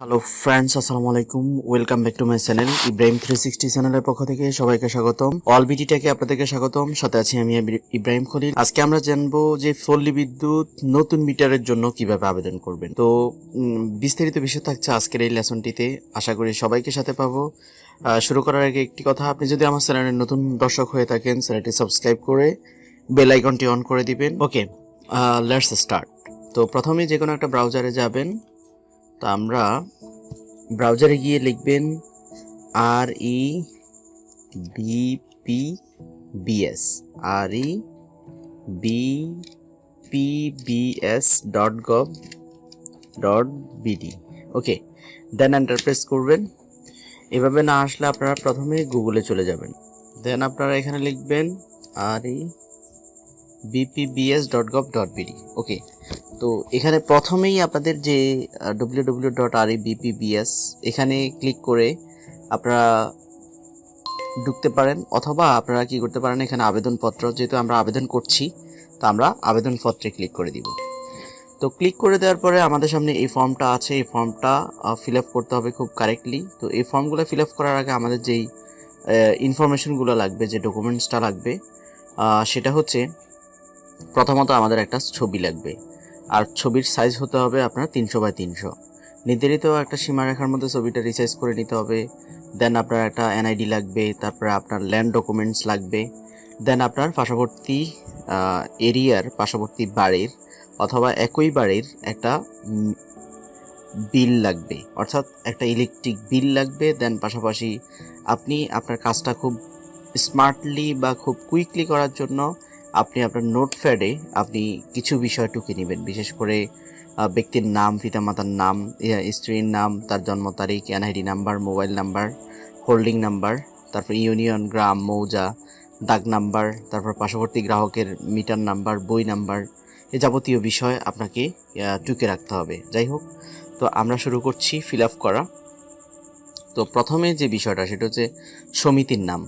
Hello friends আসসালামু আলাইকুম welcome back to my channel Ibrahim three sixty চ্যানেলের পক্ষ থেকে সবাইকে স্বাগতম। অল বিটিটাকে আপনাদেরকে স্বাগতম। সাথে আছি আমি ইব্রি- ইব্রাহিম খলিল আজকে আমরা জানব যে পল্লী বিদ্যুৎ নতুন মিটারের জন্য কীভাবে আবেদন করবেন। তো বিস্তারিত বিষয় থাকছে আজকের এই লেসনটিতে আশা করি সবাইকে সাথে পাবো। শুরু করার আগে একটি কথা, আপনি যদি আমার চ্যানেলের নতুন দর্শক হয়ে থাকেন, চ্যানেলটি সাবস্ক্রাইব করে বেল আইকনটি অন করে দিবেন। ওকে লেটস স্টার্ট তো, প্রথমে যে কোনো একটা ব্রাউজারে যাবেন। তো আমরা ব্রাউজারে গিয়ে লিখবেন R E B P BS R E B P BS dot gov dot BD okay then enter press করবেন। এভাবে না আসলে আপনারা প্রথমে গুগলে চলে যাবেন। দেন আপনারা এখানে লিখবেন R E BPBS dot gov dot BD okay তো এখানে প্রথমেই আপনাদের যে W W dot R BPBS এখানে ক্লিক করে আপনারা ঢুকতে পারেন, অথবা আপনারা কি করতে পারেন, এখানে আবেদনপত্র, যেহেতু আমরা আবেদন করছি, তো আমরা আবেদনপত্রে ক্লিক করে দিব। তো ক্লিক করে দেওয়ার পরে আমাদের সামনে এই ফর্মটা আছে, এই ফর্মটা ফিল আপ করতে হবে খুব কারেক্টলি তো এই ফর্মগুলো ফিল আপ করার আগে আমাদের যেই ইনফরমেশনগুলো লাগবে, যে ডকুমেন্টসটা লাগবে সেটা হচ্ছে প্রথমত আমাদের একটা ছবি লাগবে। আর ছবির সাইজ হতে হবে আপনার তিনশো বাই তিনশো। নির্ধারিত একটা সীমারেখার মধ্যে ছবিটা রিসাইজ করে নিতে হবে। দেন আপনার একটা এনআইডি লাগবে, তারপরে আপনার ল্যান্ড ডকুমেন্টস লাগবে। দেন আপনার পার্শ্ববর্তী এরিয়ার পার্শ্ববর্তী বাড়ির অথবা একই বাড়ির একটা বিল লাগবে। অর্থাৎ একটা ইলেকট্রিক বিল লাগবে। দেন পাশাপাশি আপনি আপনার কাজটা খুব স্মার্টলি বা খুব কুইকলি করার জন্য আপনি আপনার নোটপ্যাডে আপনি কিছু বিষয় টুকে নেবেন। বিশেষ করে ব্যক্তির নাম, পিতামাতার নাম স্ত্রীর নাম, তার জন্ম তারিখ NID number mobile number holding number তারপর ইউনিয়ন গ্রাম, মৌজা, দাগ নাম্বার তারপর পার্শ্ববর্তী গ্রাহকের মিটার নাম্বার বই নাম্বার এ যাবতীয় বিষয় আপনাকে টুকে রাখতে হবে। যাই হোক, তো আমরা শুরু করছি ফিল আপ করা। তো প্রথমে যে বিষয়টা, সেটা হচ্ছে সমিতির নাম।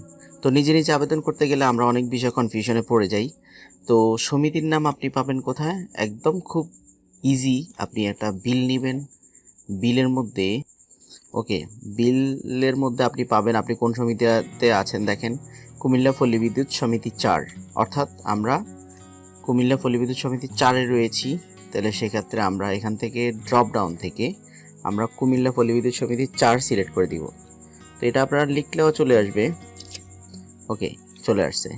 তো নিজে নিজে আবেদন করতে গেলে আমরা অনেক বিষয় কনফিউশনে পড়ে যাই। তো সমিতির নাম আপনি পাবেন কোথায়? একদম খুব ইজি আপনি একটা বিল নেবেন। বিলের মধ্যে ওকে বিলের মধ্যে আপনি পাবেন, আপনি কোন সমিতিতে আছেন দেখেন, কুমিল্লা পল্লী বিদ্যুৎ সমিতি চার। অর্থাৎ আমরা কুমিল্লা পল্লী বিদ্যুৎ সমিতি চারে রয়েছি। তাহলে সেক্ষেত্রে আমরা এখান থেকে ড্রপ ডাউন থেকে আমরা কুমিল্লা পল্লী বিদ্যুৎ সমিতি চার সিলেক্ট করে দিব। তো এটা আপনারা লিখলেও চলে আসবে। ওকে, চলে আসছে।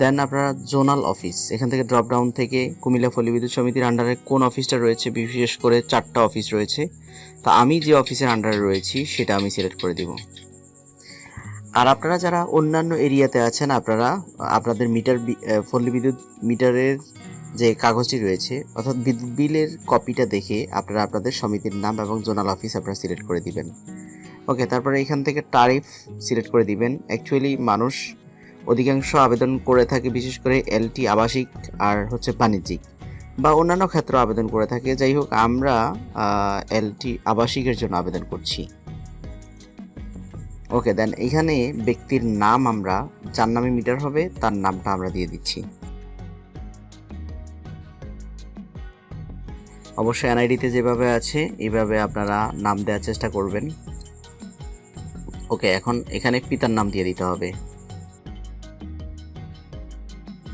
দেন আপনারা জোনাল অফিস এখান থেকে ড্রপ ডাউন থেকে কুমিল্লা পল্লী বিদ্যুৎ সমিতির আন্ডারে কোন অফিসটা রয়েছে, বিশেষ করে চারটা অফিস রয়েছে, তা আমি যে অফিসের আন্ডারে রয়েছি, সেটা আমি সিলেক্ট করে দিব। আর আপনারা যারা অন্যান্য এরিয়াতে আছেন, আপনারা, আপনাদের মিটার পল্লী বিদ্যুৎ মিটারের যে কাগজটি রয়েছে, অর্থাৎ বিদ্যুৎ বিলের কপিটা দেখে আপনারা আপনাদের সমিতির নাম এবং জোনাল অফিস আপনারা সিলেক্ট করে দিবেন। ওকে তারপরে এখান থেকে তারিফ সিলেক্ট করে দিবেন। অ্যাকচুয়ালি মানুষ অধিকাংশ আবেদন করে থাকে বিশেষ করে এলটি আবাসিক আর হচ্ছে বাণিজ্যিক বা অন্যান্য ক্ষেত্র আবেদন করে থাকে। যাই হোক, আমরা এলটি আবাসিকের জন্য আবেদন করছি। ওকে দেন এখানে ব্যক্তির নাম আমরা, যার নামে মিটার হবে, তার নামটা আমরা দিয়ে দিচ্ছি। অবশ্যই এনআইডিতে যেভাবে আছে এইভাবে আপনারা নাম দেওয়ার চেষ্টা করবেন। ওকে, এখন এখানে পিতার নাম দিয়ে দিতে হবে।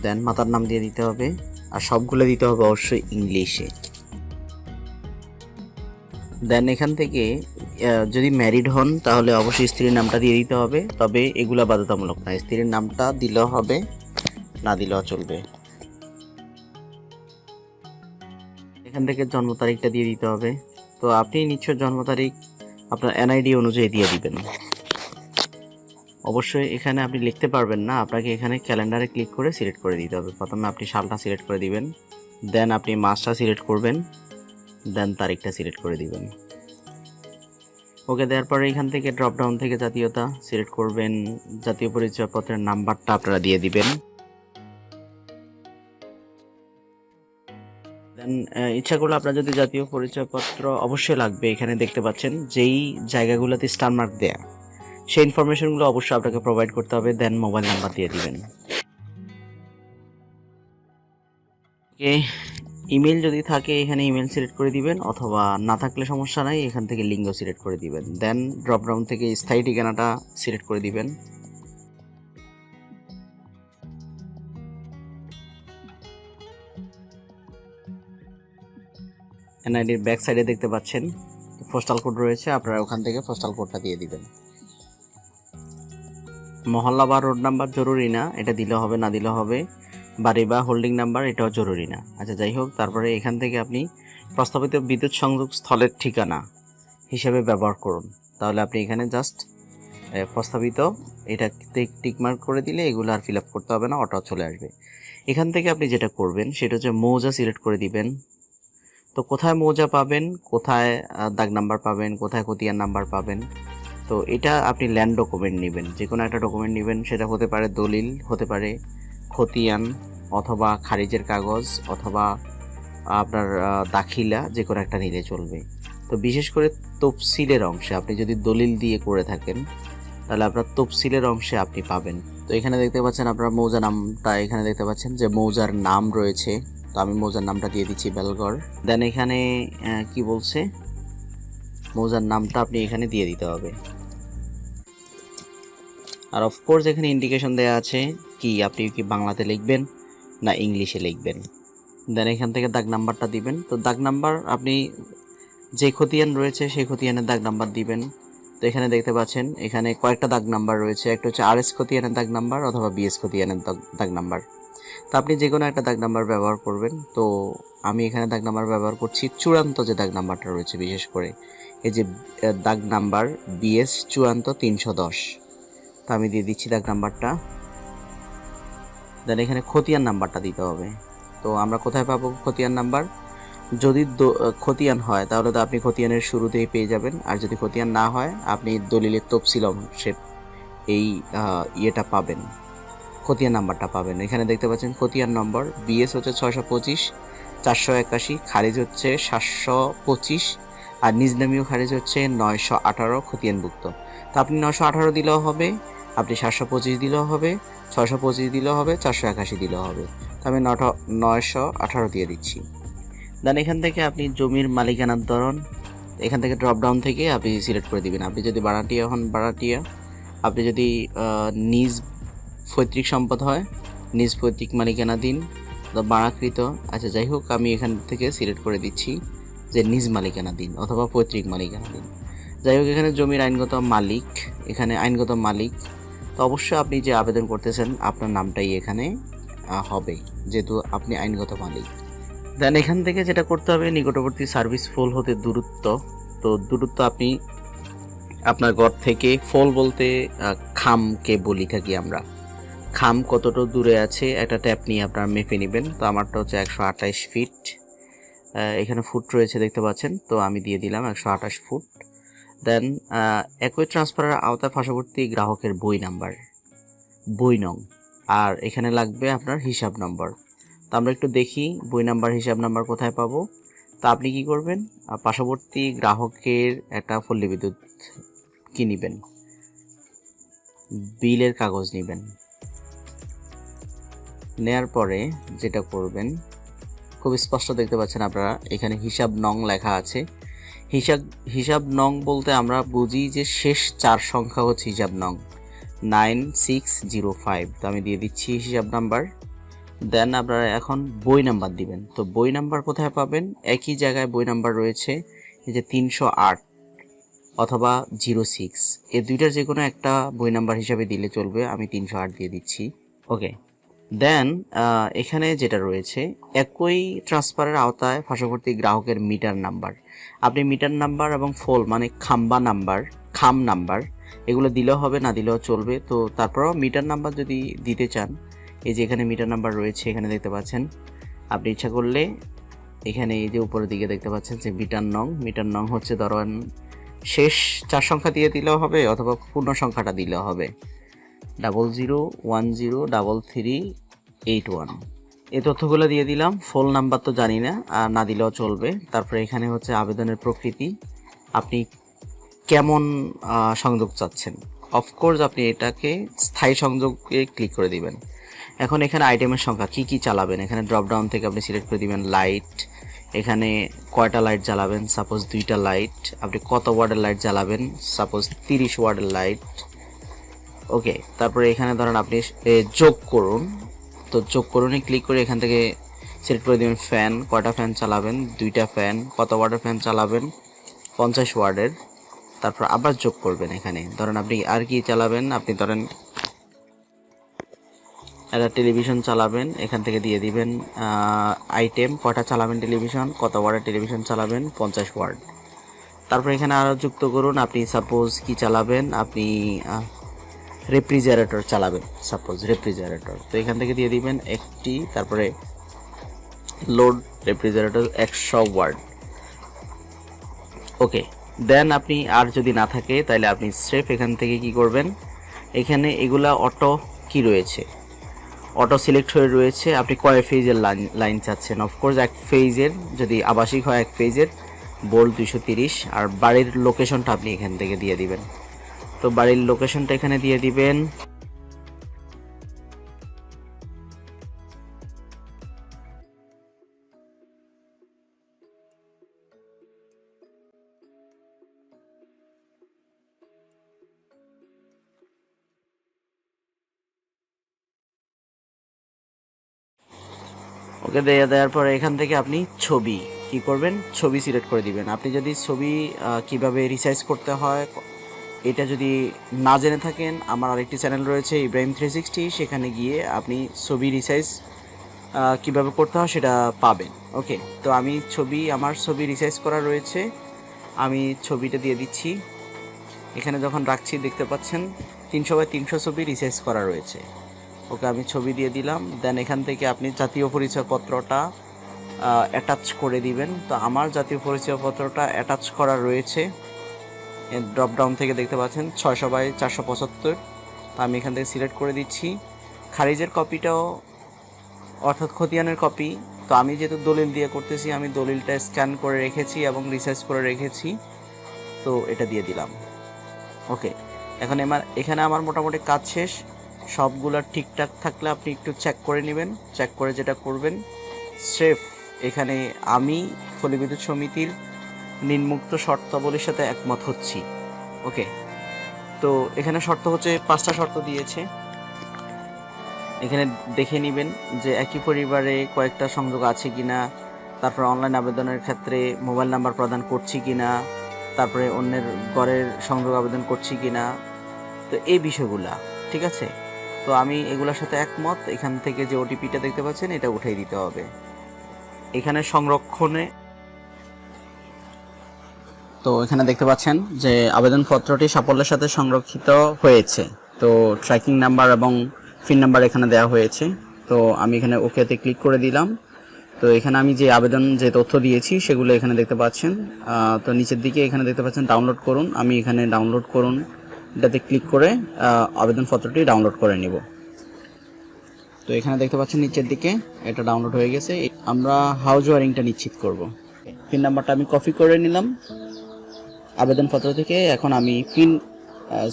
দেন মাতার নাম দিয়ে দিতে হবে, আর সবগুলো দিতে হবে অবশ্যই ইংলিশে। দেন এখান থেকে যদি ম্যারিড হন, তাহলে অবশ্যই স্ত্রীর নামটা দিয়ে দিতে হবে, তবে এগুলা বাধ্যতামূলক না স্ত্রীর নামটা দিলেও হবে, না দিলেও চলবে। এখান থেকে জন্ম তারিখটা দিয়ে দিতে হবে। তো আপনি নিশ্চয় জন্ম তারিখ আপনার এনআইডি অনুযায়ী দিয়ে দিবেন। অবশ্যই এখানে আপনি লিখতে পারবেন না। আপনাকে এখানে ক্যালেন্ডারে ক্লিক করে সিলেক্ট করে দিতে হবে। প্রথমে আপনি সালটা সিলেক্ট করে দিবেন। দেন আপনি মাসটা সিলেক্ট করবেন। দেন তারিখটা সিলেক্ট করে দিবেন। ওকে দেওয়ার পরে এখান থেকে ড্রপ ডাউন থেকে জাতীয়তা সিলেক্ট করবেন। জাতীয় পরিচয়পত্রের নাম্বারটা আপনারা দিয়ে দিবেন। দেন ইচ্ছা করলে আপনার যদি জাতীয় পরিচয়পত্র অবশ্যই লাগবে, এখানে দেখতে পাচ্ছেন যেই জায়গাগুলোতে স্টার মার্ক দেয়া। সেই ইনফরমেশনগুলো অবশ্যই আপনাকে প্রোভাইড করতে হবে দেন মোবাইল নাম্বার দিয়ে দিবেন। ওকে ইমেল যদি থাকে, এখানে ইমেল সিলেক্ট করে দিবেন, অথবা না থাকলে সমস্যা নাই, এখান থেকে লিঙ্গ সিলেক্ট করে দিবেন। দেন ড্রপ ডাউন থেকে স্থায়ী ঠিকানাটা সিলেক্ট করে দিবেন। এনআইডির ব্যাক সাইডে দেখতে পাচ্ছেন পোস্টাল কোড রয়েছে, আপনারা ওখান থেকে পোস্টাল কোডটা দিয়ে দিবেন। মহল্লা বা রোড নাম্বার জরুরি না, এটা দিলে হবে, না দিলে হবে। বাড়ি বা হোল্ডিং নাম্বার এটাও জরুরি না। আচ্ছা যাই হোক, তারপরে এখান থেকে আপনি প্রস্তাবিত বিদ্যুৎ সংযোগ স্থলের ঠিকানা হিসেবে ব্যবহার করুন। তাহলে আপনি এখানে জাস্ট প্রস্তাবিত, এটা টিকমার্ক করে দিলে এগুলো আর ফিল আপ করতে হবে না অটো চলে আসবে। এখান থেকে আপনি যেটা করবেন, সেটা হচ্ছে মৌজা সিলেক্ট করে দিবেন। তো কোথায় মৌজা পাবেন? কোথায় দাগ নাম্বার পাবেন? কোথায় খতিয়ান নাম্বার পাবেন? তো এটা আপনি ল্যান্ড ডকুমেন্ট নেবেন। যে কোনো একটা ডকুমেন্ট নেবেন, সেটা হতে পারে দলিল, হতে পারে খতিয়ান, অথবা খারিজের কাগজ, অথবা আপনার দাখিলা যে কোনো একটা নিলে চলবে। তো বিশেষ করে তফসিলের অংশে আপনি যদি দলিল দিয়ে করে থাকেন, তাহলে আপনার তফসিলের অংশে আপনি পাবেন। তো এখানে দেখতে পাচ্ছেন আপনার মৌজা নামটা, এখানে দেখতে পাচ্ছেন যে মৌজার নাম রয়েছে। তো আমি মৌজার নামটা দিয়ে দিচ্ছি বেলগড়। দেন এখানে কি বলছে? মৌজার নামটা আপনি এখানে দিয়ে দিতে হবে। আর অফকোর্স এখানে ইন্ডিকেশন দেওয়া আছে কি আপনি কি বাংলাতে লিখবেন না ইংলিশে লিখবেন। দেন এখান থেকে দাগ নাম্বারটা দিবেন। তো দাগ নাম্বার আপনি যে খতিয়ান রয়েছে সেই খতিয়ানের দাগ নাম্বার দিবেন। তো এখানে দেখতে পাচ্ছেন, এখানে কয়েকটা দাগ নাম্বার রয়েছে। একটা হচ্ছে আর এস খতিয়ানের দাগ নাম্বার অথবা বিএস খতিয়ানের দাগ- নাম্বার। তো আপনি যে কোনো একটা দাগ নাম্বার ব্যবহার করবেন। তো আমি এখানে দাগ নাম্বার ব্যবহার করছি, চূড়ান্ত যে দাগ নাম্বারটা রয়েছে বিশেষ করে। এই যে দাগ নাম্বার বিএস চূড়ান্ত তিনশো দশ। তো আমি দিয়ে দিচ্ছি দাগ নাম্বারটা। দেন এখানে খতিয়ান নাম্বারটা দিতে হবে। তো আমরা কোথায় পাবো খতিয়ান নাম্বার? যদি খতিয়ান হয়, তাহলে তো আপনি খতিয়ানের শুরুতেই পেয়ে যাবেন। আর যদি খতিয়ান না হয়, আপনি দলিলের তফসিল অংশে এই ইয়েটা পাবেন। খতিয়ান নাম্বারটা পাবেন। এখানে দেখতে পাচ্ছেন খতিয়ান নম্বর, বিএস হচ্ছে ছয়শো পঁচিশ, চারশো একাশি, খারিজ হচ্ছে সাতশো পঁচিশ, আর নিজ নিজনামীয় খারিজ হচ্ছে নয়শো আঠারো খতিয়ানভুক্ত। তো আপনি নশো আঠারো দিলেও হবে, আপনি সাতশো পঁচিশ দিলেও হবে ছশো পঁচিশ দিলেও হবে, চারশো একাশি দিলেও হবে। তো আমি নটা নয়শো আঠারো দিয়ে দিচ্ছি। দেন এখান থেকে আপনি জমির মালিকানার ধরন, এখান থেকে ড্রপ ডাউন থেকে আপনি সিলেক্ট করে দিবেন। আপনি যদি বারাটিয়া হন, বারাটিয়া, আপনি যদি নিজ পৈতৃক সম্পদ হয়, নিজ পৈতৃক মালিকানা দিন বা বাড়াকৃত আচ্ছা যাই হোক, আমি এখান থেকে সিলেক্ট করে দিচ্ছি যে নিজ মালিকানা দিন অথবা পৈতৃক মালিকানা দিন যাই হোক, এখানে জমির আইনগত মালিক, এখানে আইনগত মালিক। তো অবশ্যই আপনি যে আবেদন করতেছেন, আপনার নামটাই এখানে হবে, যেহেতু আপনি আইনগত মালিক। দেন এখান থেকে যেটা করতে হবে, নিকটবর্তী সার্ভিস ফোল হতে দূরত্ব। তো দূরত্ব আপনি আপনার ঘর থেকে ফল বলতে খামকে বলি থাকি আমরা। খাম কতটা দূরে আছে, একটা ট্যাপ নিয়ে আপনার মেপে নেবেন। তো আমারটা হচ্ছে একশো আঠাইশ ফিট। এখানে ফুট রয়েছে, দেখতে পাচ্ছেন। তো আমি দিয়ে দিলাম একশো আঠাশ ফুট। দেন একই ট্রান্সফারের আওতায় পার্শ্ববর্তী গ্রাহকের বই নাম্বার বই নং, আর এখানে লাগবে আপনার হিসাব নম্বর তো আমরা একটু দেখি বই নাম্বার হিসাব নাম্বার কোথায় পাবো। তা আপনি কি করবেন? পার্শ্ববর্তী গ্রাহকের একটা পল্লী বিদ্যুৎ কি নেবেন? বিলের কাগজ নেবেন। নেয়ার পরে যেটা করবেন, খুব স্পষ্ট দেখতে পাচ্ছেন আপনারা, এখানে হিসাব নং লেখা আছে। হিসাব হিসাব নং বলতে আমরা বুঝি যে শেষ চার সংখ্যা হচ্ছে হিসাব নং। Nine, six, zero, five. তো আমি দিয়ে দিচ্ছি হিসাব নাম্বার। দেন আপনারা এখন বই নাম্বার দিবেন। তো বই নাম্বার কোথায় পাবেন? একই জায়গায় বই নাম্বার রয়েছে, এই যে তিনশো আট অথবা জিরো সিক্স। এই দুইটার যে কোনো একটা বই নাম্বার হিসাবে দিলে চলবে। আমি তিনশো আট দিয়ে দিচ্ছি। ওকে। দেন এখানে যেটা রয়েছে, একই ট্রান্সফারের আওতায় পার্শ্ববর্তী গ্রাহকের মিটার নাম্বার আপনি মিটার নাম্বার এবং ফোল মানে খাম্বা নাম্বার খাম নাম্বার এগুলো দিলেও হবে, না দিলেও চলবে। তো তারপরেও মিটার নাম্বার যদি দিতে চান, এই যে এখানে মিটার নাম্বার রয়েছে, এখানে দেখতে পাচ্ছেন, আপনি ইচ্ছা করলে এখানে এই যে উপরের দিকে দেখতে পাচ্ছেন যে মিটার নং মিটার নং হচ্ছে ধরেন শেষ চার সংখ্যা দিয়ে দিলেও হবে, অথবা পূর্ণ সংখ্যাটা দিলেও হবে। Double zero one zero double three eight one. এই তথ্যগুলো দিয়ে দিলাম। ফোন নাম্বার তো জানি না, আর না দিলেও চলবে। তারপরে এখানে হচ্ছে আবেদনের প্রকৃতি। আপনি কেমন সংযোগ চাচ্ছেন? অফকোর্স আপনি এটাকে স্থায়ী সংযোগে ক্লিক করে দিবেন। এখন এখানে আইটেমের সংখ্যা কি কি চালাবেন? এখানে ড্রপডাউন থেকে আপনি সিলেক্ট করে দিবেন লাইট এখানে কয়টা লাইট জ্বালাবেন? সাপোজ দুইটা লাইট আপনি কত ওয়ার্ডের লাইট জ্বালাবেন? সাপোজ তিরিশ ওয়ার্ডের লাইট ওকে তারপরে এখানে ধরেন আপনি যোগ করুন। তো যোগ করুনে ক্লিক করে এখান থেকে সিলেক্ট করে দেবেন ফ্যান কয়টা ফ্যান চালাবেন? দুইটা ফ্যান কত ওয়ার্ডের ফ্যান চালাবেন? পঞ্চাশ ওয়ার্ডের তারপর আবার যোগ করবেন এখানে। ধরেন আপনি আর কি চালাবেন? আপনি ধরেন একটা টেলিভিশন চালাবেন, এখান থেকে দিয়ে দিবেন আইটেম কটা চালাবেন টেলিভিশন কত ওয়ার্ডের টেলিভিশন চালাবেন? পঞ্চাশ ওয়ার্ড তারপর এখানে আরও যুক্ত করুন, আপনি সাপোজ কি চালাবেন? আপনি রেফ্রিজারেটর চালাবেন সাপোজ রেফ্রিজারেটর তো এখান থেকে দিয়ে দিবেন একটি, তারপরে লোড রেফ্রিজারেটর একশো ওয়ার্ড ওকে দেন আপনি আর যদি না থাকে, তাহলে আপনি স্রেফ এখান থেকে কি করবেন? এখানে এগুলা অটো কি রয়েছে? অটো সিলেক্ট হয়ে রয়েছে, আপনি কয় ফেজের লাইন লাইন চাচ্ছেন? অফকোর্স এক ফেজের যদি আবাসিক হয় এক ফেজের বোল্ট দুশো তিরিশ, আর বাড়ির লোকেশনটা আপনি এখান থেকে দিয়ে দিবেন। তো বাড়ির লোকেশনটা এখানে দিয়ে দিবেন। ওকে, দেয়া দেওয়ার পরে এখান থেকে আপনি ছবি কি করবেন? ছবি সিলেক্ট করে দিবেন। আপনি যদি ছবি কীভাবে রিসাইজ করতে হয় এটা যদি না জেনে থাকেন, আমার আরেকটি চ্যানেল রয়েছে ইব্রাহিম থ্রি সিক্সটি সেখানে গিয়ে আপনি ছবি রিসাইজ কীভাবে করতে হয় সেটা পাবেন। ওকে তো আমি ছবি, আমার ছবি রিসাইজ করা রয়েছে। আমি ছবিটা দিয়ে দিচ্ছি। এখানে যখন রাখছি, দেখতে পাচ্ছেন, তিনশো বাই তিনশো ছবি রিসাইজ করা রয়েছে। ওকে, আমি ছবি দিয়ে দিলাম। দেন এখান থেকে আপনি জাতীয় পরিচয়পত্রটা অ্যাটাচ করে দিবেন। তো আমার জাতীয় পরিচয়পত্রটা অ্যাটাচ করা রয়েছে। ড্রপ ডাউন থেকে দেখতে পাচ্ছেন ছয়শো বাই চারশো পঁচাত্তর। তো আমি এখান থেকে সিলেক্ট করে দিচ্ছি। খারিজের কপিটাও অর্থাৎ খতিয়ানের কপি তো আমি যেহেতু দলিল দিয়ে করতেছি, আমি দলিলটা স্ক্যান করে রেখেছি এবং রিসার্চ করে রেখেছি। তো এটা দিয়ে দিলাম। ওকে এখন আমার এখানে আমার মোটামুটি কাজ শেষ। সবগুলো ঠিকঠাক থাকলে আপনি একটু চেক করে নেবেন। চেক করে যেটা করবেন, স্রেফ এখানে আমি, ফলি বিদ্যুৎ সমিতির নিম্মুক্ত শর্তাবলীর সাথে একমত হচ্ছি। ওকে, তো এখানে শর্ত হচ্ছে পাঁচটা শর্ত দিয়েছে। এখানে দেখে নেবেন যে একই পরিবারে কয়েকটা সংযোগ আছে কি না তারপরে অনলাইন আবেদনের ক্ষেত্রে মোবাইল নাম্বার প্রদান করছি কি না তারপরে অন্যের ঘরের সংযোগ আবেদন করছি কি না তো এই বিষয়গুলা, ঠিক আছে? তো আমি এগুলোর সাথে একমত, এখান থেকে যে ওটিপিটা দেখতে পাচ্ছেন, এটা উঠিয়ে দিতে হবে। এখানে সংরক্ষণে তো এখানে দেখতে পাচ্ছেন যে আবেদনপত্রটি সাফল্যের সাথে সংরক্ষিত হয়েছে। তো ট্র্যাকিং নাম্বার এবং ফিন নাম্বার এখানে দেওয়া হয়েছে। তো আমি এখানে ওকেতে ক্লিক করে দিলাম। তো এখানে আমি যে আবেদন যে তথ্য দিয়েছি সেগুলো এখানে দেখতে পাচ্ছেন। তো নিচের দিকে এখানে দেখতে পাচ্ছেন ডাউনলোড করুন। আমি এখানে ডাউনলোড করুন। এটাতে ক্লিক করে আবেদনপত্রটি ডাউনলোড করে নিব। তো এখানে দেখতে পাচ্ছেন নিচের দিকে এটা ডাউনলোড হয়ে গেছে। আমরা হাউস ওয়ারিংটা নিশ্চিত করব। পিন নাম্বারটা আমি কপি করে নিলাম। আবেদনপত্র থেকে এখন আমি পিন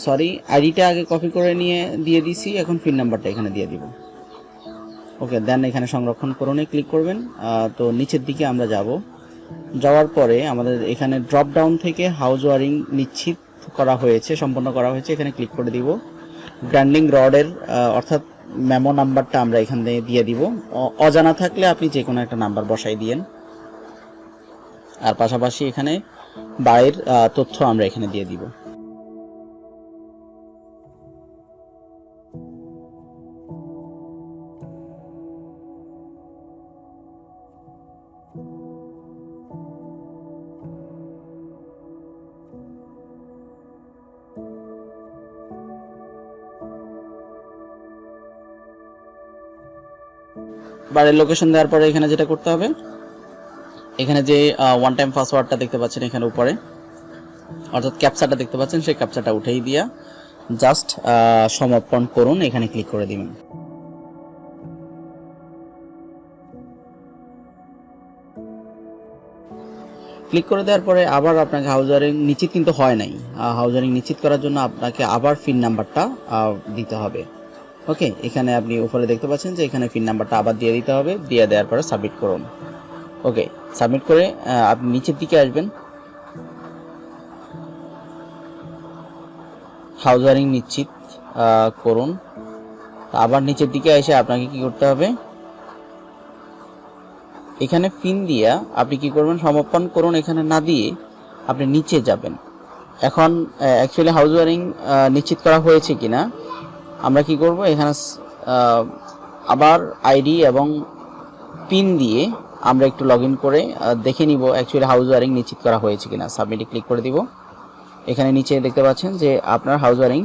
সরি আইডিটা আগে কপি করে নিয়ে, দিয়ে দিছি, এখন পিন নাম্বারটা এখানে দিয়ে দিব। ওকে দেন এখানে সংরক্ষণ করুনে ক্লিক করবেন। তো নিচের দিকে আমরা যাব। যাওয়ার পরে আমাদের এখানে ড্রপ ডাউন থেকে হাউস ওয়ারিং নিশ্চিত করা হয়েছে, সম্পন্ন করা হয়েছে, এখানে ক্লিক করে দিব। গ্র্যান্ডিং রডের অর্থাৎ মেমো নাম্বারটা আমরা এখান থেকে দিয়ে দিব। অজানা থাকলে আপনি যে কোনো একটা নাম্বার বসাই দিয়েন। আর পাশাপাশি এখানে বাড়ির তথ্য আমরা এখানে দিয়ে দিব। বাড়ির লোকেশন দেওয়ার পরে এখানে যেটা করতে হবে এখানে যে ওয়ান টাইম পাসওয়ার্ডটা দেখতে পাচ্ছেন এখানে উপরে, অর্থাৎ ক্যাপচাটা দেখতে পাচ্ছেন, সেই ক্যাপচাটা উঠেই দিয়া জাস্ট সমর্পণ করুন, এখানে ক্লিক করে দিবেন ক্লিক করে দেওয়ার পরে আবার আপনাকে হাউজারিং নিশ্চিত কিন্তু হয় নাই। হাউজারিং নিশ্চিত করার জন্য আপনাকে আবার ফিন নাম্বারটা দিতে হবে। ওকে এখানে আপনি উপরে দেখতে পাচ্ছেন যে এখানে ফিন নাম্বারটা আবার দিয়ে দিতে হবে, দিয়ে দেওয়ার পরে সাবমিট করুন। ওকে সাবমিট করে আপনি নিচের দিকে আসবেন। হাউস ওয়ারিং নিশ্চিত করুন। আবার নিচের দিকে এসে আপনাকে কি করতে হবে? এখানে পিন দিয়া আপনি কি করবেন? সমাপন করুন এখানে না দিয়ে আপনি নিচে যাবেন। এখন অ্যাকচুয়ালি হাউস ওয়ারিং নিশ্চিত করা হয়েছে কিনা? আমরা কি করব? এখানে আবার আইডি এবং পিন দিয়ে আমরা একটু লগ করে দেখে নিব অ্যাকচুয়ালি হাউস ওয়ারিং নিশ্চিত করা হয়েছে কিনা। সাবমিটে ক্লিক করে দিব। এখানে নিচে দেখতে পাচ্ছেন যে আপনার হাউস ওয়ারিং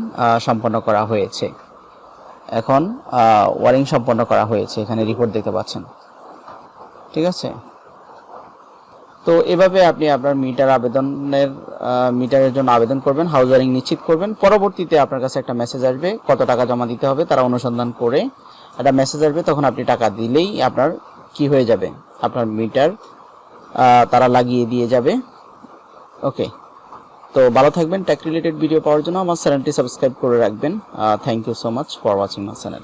সম্পন্ন করা হয়েছে। এখন ওয়ারিং সম্পন্ন করা হয়েছে। এখানে রিপোর্ট দেখতে পাচ্ছেন। ঠিক আছে? তো এভাবে আপনি আপনার মিটার আবেদনের মিটারের জন্য আবেদন করবেন হাউস ওয়ারিং নিশ্চিত করবেন। পরবর্তীতে আপনার কাছে একটা মেসেজ আসবে, কত টাকা জমা দিতে হবে, তারা অনুসন্ধান করে একটা মেসেজ আসবে, তখন আপনি টাকা দিলেই আপনার কি হয়ে যাবে? আপনার মিটার তারা লাগিয়ে দিয়ে যাবে। ওকে তো ভালো থাকবেন। ট্যাক রিলেটেড ভিডিও পাওয়ার জন্য আমার চ্যানেলটি সাবস্ক্রাইব করে রাখবেন। Thank you so much for watching my channel